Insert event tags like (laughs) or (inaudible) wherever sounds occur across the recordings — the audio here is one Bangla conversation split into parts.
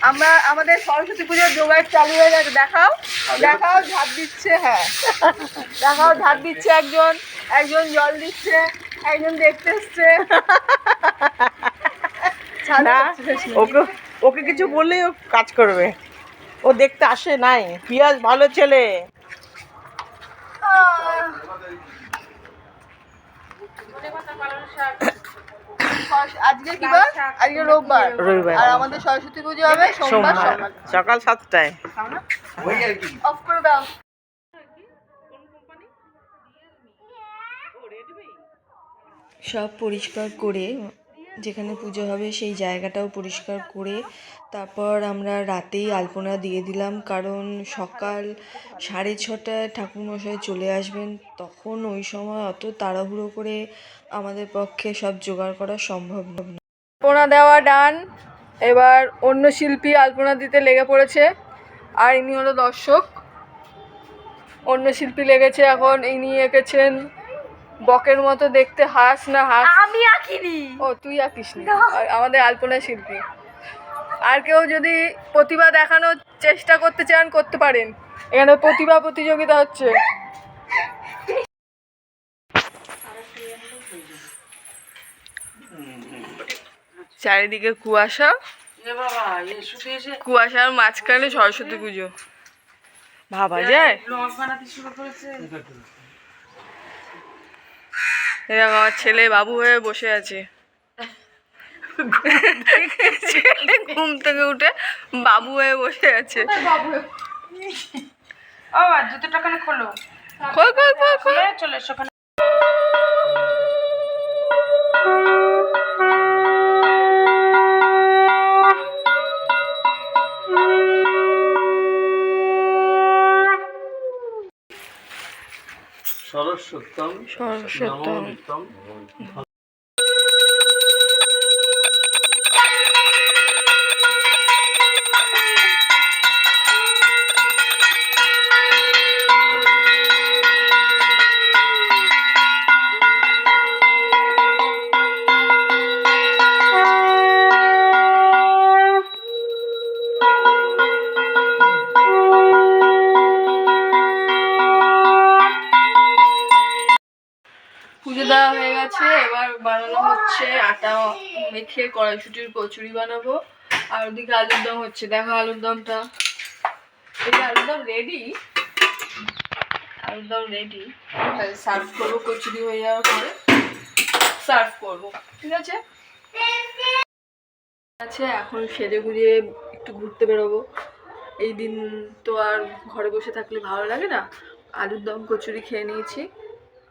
আমরা আমাদের সরস্বতী পুজোর জোগাড় চালু হয়ে গেছে দেখাও দেখাও ঝাঁপ দিচ্ছে হ্যাঁ। দেখাও ঝাঁপ দিচ্ছে একজন একজন জল দিচ্ছে একজন দেখতে এসছে। না ওকে ওকে কিছু বললেই ও কাজ করবে। ও দেখতে আসে নাই। পিয়াজ ভালো ছেলে। আজকে কি বার? আজকে রোববার। রবিবার। আর আমাদের সরস্বতী পুজো হবে সোমবার। সকাল সাতটায়। অফ করে দাও। সব পরিষ্কার করে যেখানে পুজো হবে সেই জায়গাটাও পরিষ্কার করে তারপর আমরা রাতেই আলপনা দিয়ে দিলাম। কারণ সকাল সাড়ে ছটায় ঠাকুরমশাই চলে আসবেন, তখন ওই সময় অত তাড়াহুড়ো করে আমাদের পক্ষে সব জোগাড় করা সম্ভব না। আলপনা দেওয়া ডান। এবার অন্য শিল্পী আলপনা দিতে লেগে পড়েছে, আর ইনি হলো দর্শক। অন্য শিল্পী লেগেছে এখন, ইনি এঁকেছেন বকের মতো দেখতে হাঁস না হাঁস। আমি আঁকিনি। ও তুই আঁকিস নি। আমাদের আলপনা শিল্পী। আর কেউ যদি প্রতিভা দেখানোর চেষ্টা করতে চান করতে পারেন। এখানে প্রতিভা প্রতিযোগিতা হচ্ছে। চারিদিকে কুয়াশা। কুয়াশার মাঝখানে সরস্বতী পুজো। ভাবা যায়? এরকম আমার ছেলে বাবু হয়ে বসে আছে। ঘুম থেকে উঠে বাবু হয়ে বসে আছে। ও আর জুতোটা কেন খোলো। খোল খোল খোল খোল। চলে এসো সরস্বতম সরস্বতম গেছে এবার বানানো হচ্ছে আটা, মেখে কড়াইশুটির কচুরি বানাবো। আর ওদিকে আলুর দম হচ্ছে, দেখো আলুর দমটা। এই আলুর দম রেডি আলুর দম রেডি সার্ভ করব কচুরি হয়ে যাওয়ার পরে। সার্ভ করব, ঠিক আছে? আছে, এখন সেজে গুজিয়ে একটু ঘুরতে বেরোবো। এই দিন তো আর ঘরে বসে থাকলে ভালো লাগে না। আলুর দম, কচুরি খেয়ে নিয়েছি।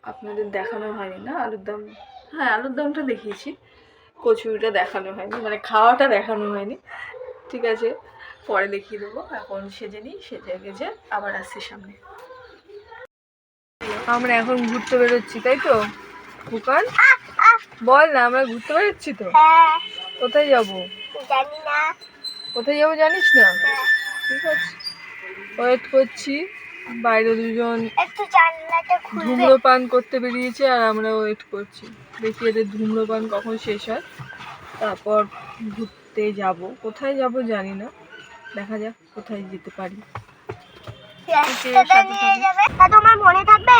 আপনাদের দেখানো হয়নি না? আলুর দম? হ্যাঁ আলুর দমটা দেখিয়েছি। কচুরিটা দেখানো হয়নি মানে খাওয়াটা দেখানো হয়নি। ঠিক আছে পরে দেখিয়ে দেবো। এখন সেজে নিই সেজে গেছে আবার আসছি সামনে। আমরা এখন ঘুরতে বেরোচ্ছি তাই তো? ফুকান? বল না আমরা ঘুরতে বেরোচ্ছি তো? হ্যাঁ। কোথায় যাব? জানি না। কোথায় যাব জানিস না? ঠিক আছে। ওয়েট করছি। বাইরে দুজন একটু জানলাটা খুলবে। ধূম্রপান করতে বেরিয়েছে আর আমরা ওয়েট করছি। দেখি এদের ধূম্রপান কখন শেষ হয়। তারপর ঘুরতে যাব। কোথায় যাব জানি না। দেখা যাক কোথায় যেতে পারি। তোমার মনে থাকবে?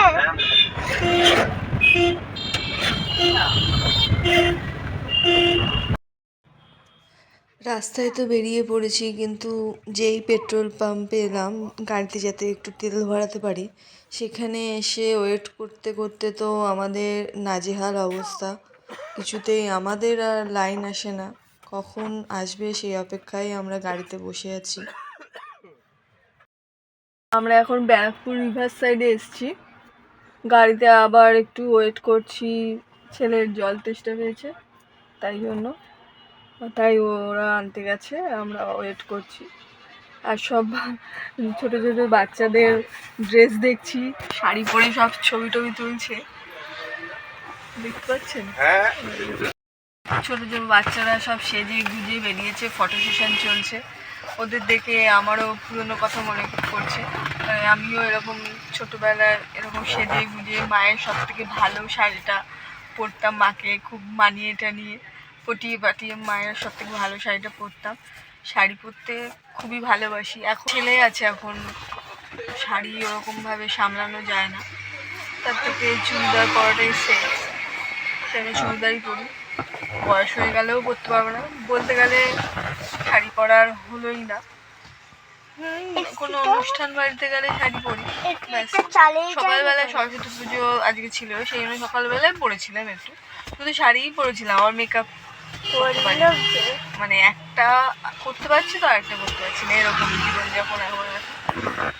রাস্তায় তো বেরিয়ে পড়েছি, কিন্তু যেই পেট্রোল পাম্পে এলাম, গাড়িতে যাতে একটু তেল ভরাতে পারি, সেখানে এসে ওয়েট করতে করতে তো আমাদের নাজেহাল অবস্থা। কিছুতেই আমাদের আর লাইন আসে না, কখন আসবে সেই অপেক্ষায় আমরা গাড়িতে বসে আছি। আমরা এখন ব্যারাকপুর রিভার সাইডে এসছি। গাড়িতে আবার একটু ওয়েট করছি, ছেলের জল তেষ্টা পেয়েছে, তাই জন্য। তাই ওরা আনতে গেছে আমরা ওয়েট করছি। আর সব ছোট ছোট বাচ্চাদের ড্রেস দেখছি শাড়ি পরে সব ছবি টবি তুলছে। দেখতে পাচ্ছেন? ছোট ছোট বাচ্চারা সব সেজে গুজে বেরিয়েছে ফটো সেশন চলছে। ওদের দেখে আমারও পুরনো কথা মনে পড়ছে। মানে আমিও এরকম ছোটোবেলায় এরকম সেজে গুজে মায়ের সব থেকে ভালো শাড়িটা পরতাম মাকে খুব মানিয়ে টানিয়ে। পটিয়ে পাটিয়ে মায়ের সব থেকে ভালো শাড়িটা পরতাম। শাড়ি পরতে খুবই ভালোবাসি। এখন ছেলে আছে এখন শাড়ি ওরকমভাবে সামলানো যায় না। তার থেকে চুড়িদার পরাটাই সেফ সেখানে চুড়িদারই পরি। বয়স হয়ে গেলেও পরতে পারব না। বলতে গেলে শাড়ি পরার হলোই না। হুম, কোনো অনুষ্ঠান বাড়িতে গেলে শাড়ি পরি। সকালবেলা সরস্বতী পুজো আজকে ছিল সেই জন্য সকালবেলায় পরেছিলাম একটু। শুধু শাড়িই পরেছিলাম আমার মেকআপ মানে একটা করতে পারছি তো, আরেকটা করতে পারছি না, এরকম জীবনযাপন এখন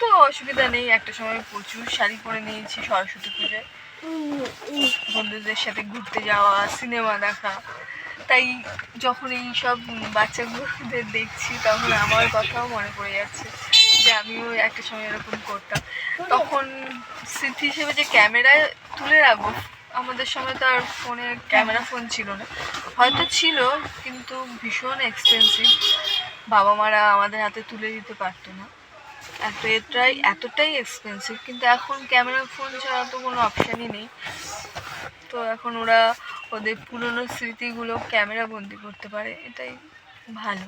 তো অসুবিধা নেই, একটা সময় প্রচুর শাড়ি পরে নিয়েছি, সরস্বতী পুজোয়। বন্ধুদের সাথে ঘুরতে যাওয়া, সিনেমা দেখা। তাই যখন এই সব বাচ্চাগুলোদের দেখছি, তখন আমার কথাও মনে পড়ে যাচ্ছে যে আমিও একটা সময় এরকম করতাম। তখন স্মৃতি হিসেবে যে ক্যামেরায় তুলে রাখব আমাদের সময় তো আর ফোনে, ক্যামেরা ফোন ছিল না। হয়তো ছিল, কিন্তু ভীষণ এক্সপেন্সিভ বাবা মারা আমাদের হাতে তুলে দিতে পারতো না। এত এটাই এতটাই এক্সপেন্সিভ কিন্তু এখন ক্যামেরা ফোন ছাড়া তো কোনো অপশানই নেই। তো এখন ওরা ওদের পুরনো স্মৃতিগুলো ক্যামেরা বন্দি করতে পারে। এটাই ভালো।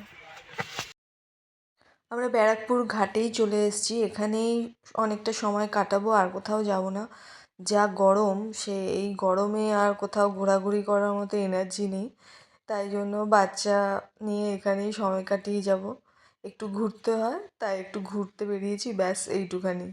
আমরা ব্যারাকপুর ঘাটেই চলে এসেছি। এখানেই অনেকটা সময় কাটাবো, আর কোথাও যাব না। যা গরম, সে এই গরমে আর কোথাও ঘোরাঘুরি করার মতো এনার্জি নেই। তাই জন্য বাচ্চা নিয়ে এখানেই সময় কাটিয়ে যাব। একটু ঘুরতে হয়, তাই একটু ঘুরতে বেরিয়েছি, ব্যাস এইটুখানি।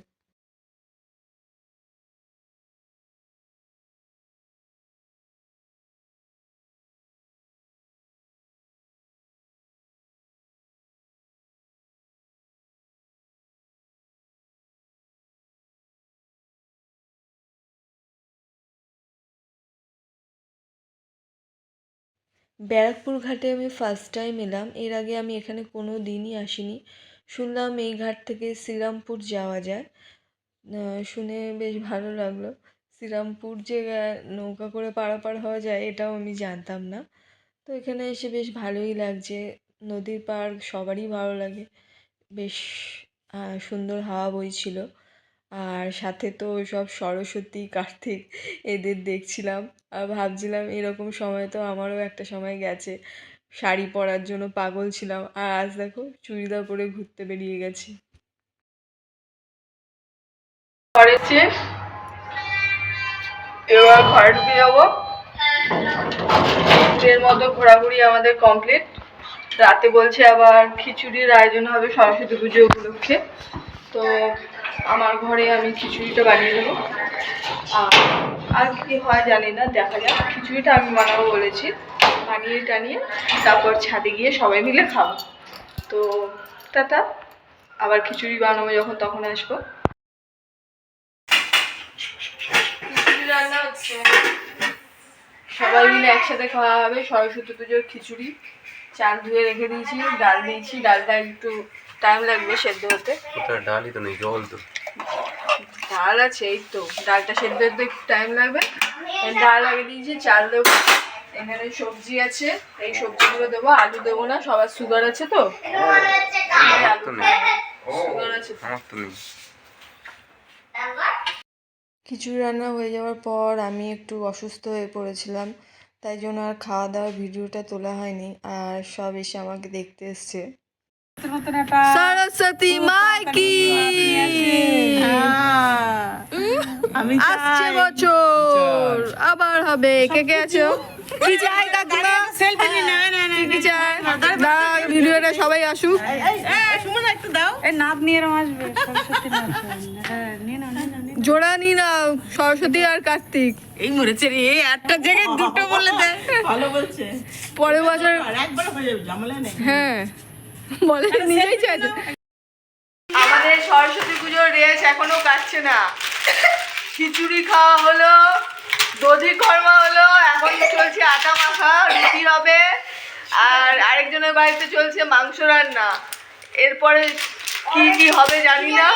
ব্যারাকপুর ঘাটে আমি ফার্স্ট টাইম এলাম। এর আগে আমি এখানে কোনো দিনই আসিনি। শুনলাম এই ঘাট থেকে শ্রীরামপুর যাওয়া যায়। শুনে বেশ ভালো লাগল। শ্রীরামপুর যে নৌকা করে পারাপার হওয়া যায়, এটাও আমি জানতাম না। তো এখানে এসে বেশ ভালোই লাগছে। নদীর পাড় সবারই ভালো লাগে। বেশ সুন্দর হাওয়া বইছিল। আর সাথে তো সব সরস্বতী, কার্তিক এদের দেখছিলাম। আর ভাবছিলাম এরকম সময় তো আমারও একটা সময় গেছে। শাড়ি পরার জন্য পাগল ছিলাম। আর আজ দেখো চুড়িদার পরে ঘুরতে বেরিয়ে গেছি। এবার ঘরে ঢুকে যাব। এর মতো ঘোরাঘুরি আমাদের কমপ্লিট রাতে বলছে আবার খিচুড়ির আয়োজন হবে সরস্বতী পুজো উপলক্ষে। তো আমার ঘরে আমি খিচুড়িটা বানিয়ে দেবো। আর আর কি হয় জানি না দেখা যাক। খিচুড়িটা আমি বানাবো বলেছি। বানিয়ে টানিয়ে তারপর ছাদে গিয়ে সবাই মিলে খাব। তো টাটা। আবার খিচুড়ি বানাবো যখন তখন আসব। খিচুড়ি রান্না হচ্ছে। সবাই মিলে একসাথে খাওয়া হবে। সরস্বতী পুজোর খিচুড়ি। চাল ধুয়ে রেখে দিয়েছি ডাল দিয়েছি। ডালটা একটু টাইম লাগবে সেদ্ধ হতে। কোথায়? ডালই তো নেই জল তো। ডাল আছে এই তো। ডালটা সেদ্ধ হতে একটু টাইম লাগবে। এই ডাল আগে দিয়েছি চাল দেবো এখানে সবজি আছে। এই সবজিগুলো দেবো আলু দেবো না সবার সুগার আছে তো। সুগার আছে তো। আমার তো নেই। খিচুড়ি রান্না হয়ে যাওয়ার পর আমি একটু অসুস্থ হয়ে পড়েছিলাম তাই জন্য আর খাওয়া দাওয়ার ভিডিওটা তোলা হয়নি আর সব এসে আমাকে দেখতে এসছে। সরস্বতী মাই কি আমি আসছে বছর। আবার হবে। কে কে আছো? কি চাই কাকিমা? সেলফি নি না না না কি চাই? দাঁড়া ভিডিওটা সবাই আসুক। সুমন একটু দাও। এই নাত নিয়ে এরম আসবে হ্যাঁ নাও। জোড়া নি না সরস্বতী আর কার্তিক। এই মরেছে রে একটা জায়গায় দুটো বলে দে। ভালো বলছে। পরের বছর একবার হয়ে যাবে ঝামেলা নেই। হ্যাঁ। বলে নিজেই চাইছে। আমাদের সরস্বতী পুজোর রেস এখনও কাটছে না। খিচুড়ি খাওয়া হলো দধি কর্মা হলো এখন চলছে আটা মাখা রুটি হবে আর আরেকজনের বাড়িতে চলছে মাংস রান্না। এরপরে কি কি হবে জানি না।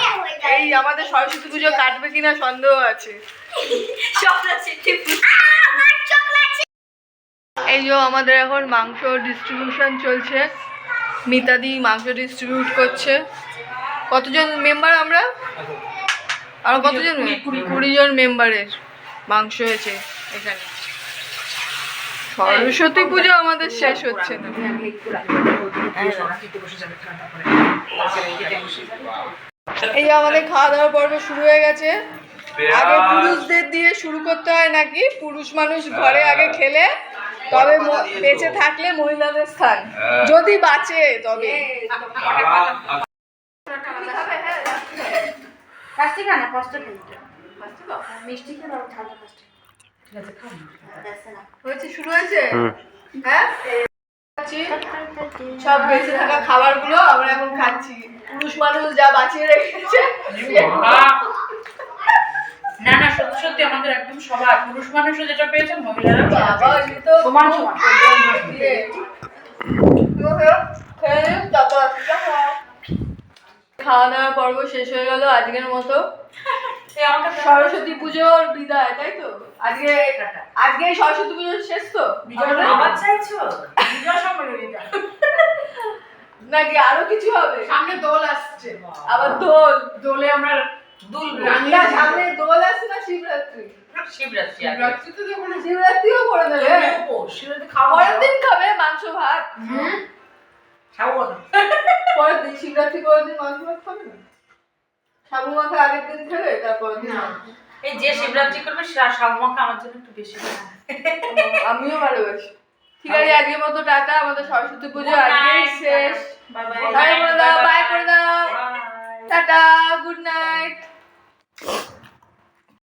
এই আমাদের সরস্বতী পুজো কাটবে কিনা সন্দেহ আছে। এই যে আমাদের এখন মাংস ডিস্ট্রিবিউশন চলছে। মিতাদি মাংস ডিস্ট্রিবিউট করছে। কতজন মেম্বার আমরা? আর কতজন? কুড়ি জন মেম্বারের মাংস হয়েছে এখানে। সরস্বতী পুজো আমাদের শেষ হচ্ছে না। এই আমাদের খাওয়া দাওয়ার পর্ব শুরু হয়ে গেছে। আগে পুরুষদের দিয়ে শুরু করতে হয় নাকি? পুরুষ মানুষ ঘরে আগে খেলে তবে বেঁচে থাকলে মহিলাদের স্থান। যদি বাঁচে তবে। পাঁচটা হয়েছে শুরু হয়েছে? হ্যাঁ? সব বেঁচে থাকা খাবারগুলো আমরা এখন খাচ্ছি। পুরুষ মানুষ যা বাঁচিয়ে রেখেছে না না সত্যি সত্যি আমাদের একদম সবার পুরুষ মানুষও যেটা পেয়েছেন মহিলারা বাবা, এ তো সমান সমান। তুমি খেয়ে- খেয়ে নিও, তারপর একটা খাও। খাওয়া দাওয়ার পর্ব শেষ হয়ে গেল আজকের মতো। (laughs) সরস্বতী পুজোর বিদায় তাই তো? আজকে আজকে সরস্বতী পুজোর শেষ তো? আবার চাইছো? (laughs) নাকি আরও কিছু হবে? সামনে দোল আসছে আবার দোল। দোলে আমরা দুল সামনে দোল আসছে না শিবরাত্রি? শিবরাত্রি আগে। শিবরাত্রিও করে দেবে। শিবরাত্রি খাওয়া দিন খাবে মাংস ভাত। খাব না। (laughs) পরের দিন শিবরাত্রি পরের দিন মাংস ভাত খাবে না? সাবু মাখা আগের দিন খেলে তারপর দিন এই যে শিবরাত্রি করবে আমার জন্য একটু বেশি আমিও ভালোবাসি। ঠিক আছে আজকের মতো টাটা। আমাদের সরস্বতী পুজো শেষ। বাই বাই করে দাও বাই করে দাও টাটা গুড নাইট